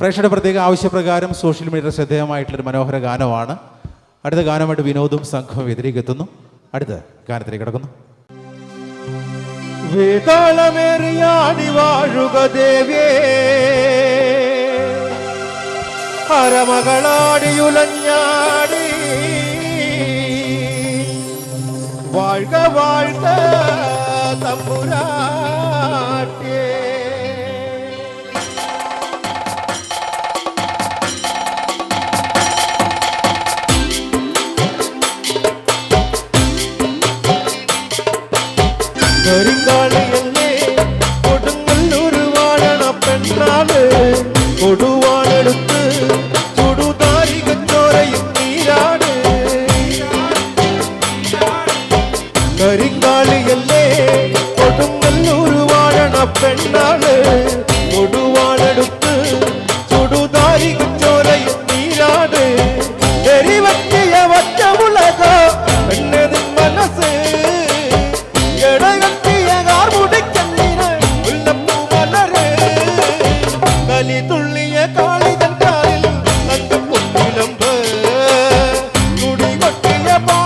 പ്രേക്ഷകരുടെ പ്രത്യേക ആവശ്യപ്രകാരം സോഷ്യൽ മീഡിയ ശ്രദ്ധേയമായിട്ടുള്ളൊരു മനോഹര ഗാനമാണ്. അടുത്ത ഗാനമായിട്ട് വിനോദും സംഘവും എതിരേക്കെത്തുന്നു അടുത്ത ഗാനത്തിലേക്ക് കിടക്കുന്നു. വേതാളമേറിയാടി വാഴുക ദേവിയേ. അരമകളാടിയുലഞ്ഞാടി. വാഴ്ക വാഴ്ക തമ്പുരാ. கரிங்காலியல்லே கொடுங்கல்லூர் வாழன பெண்ணாலு கொடுவானெடுத்து சுடுதாரி கச்சோரையும் நீராடு. கரிங்காலியல்லே கொடுங்கல்லூர் வாழன பெண்ணாலு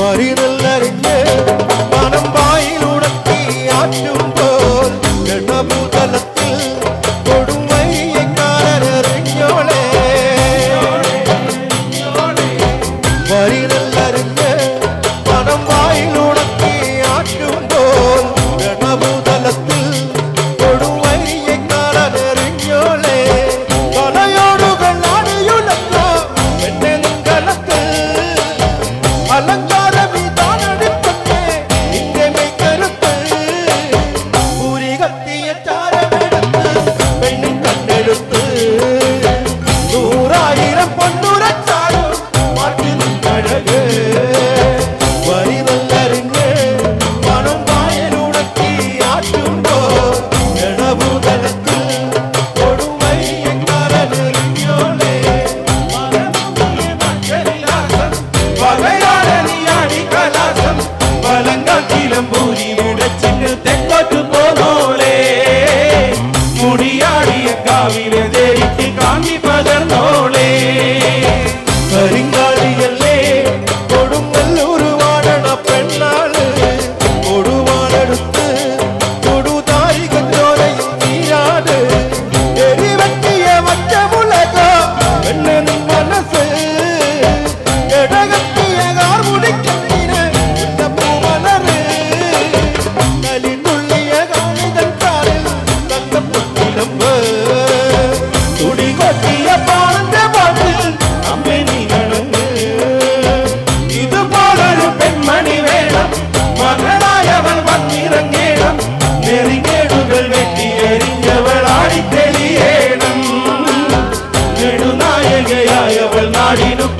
மறிதல் அறிந்து மனம் வாயில் உடத்தி ஆற்றும் போல் கணபூதலத்தில் கொடுமையைக்காரர் அறிஞோளே மறிதல் அறிந்து மனம் வாயில் பாடினும்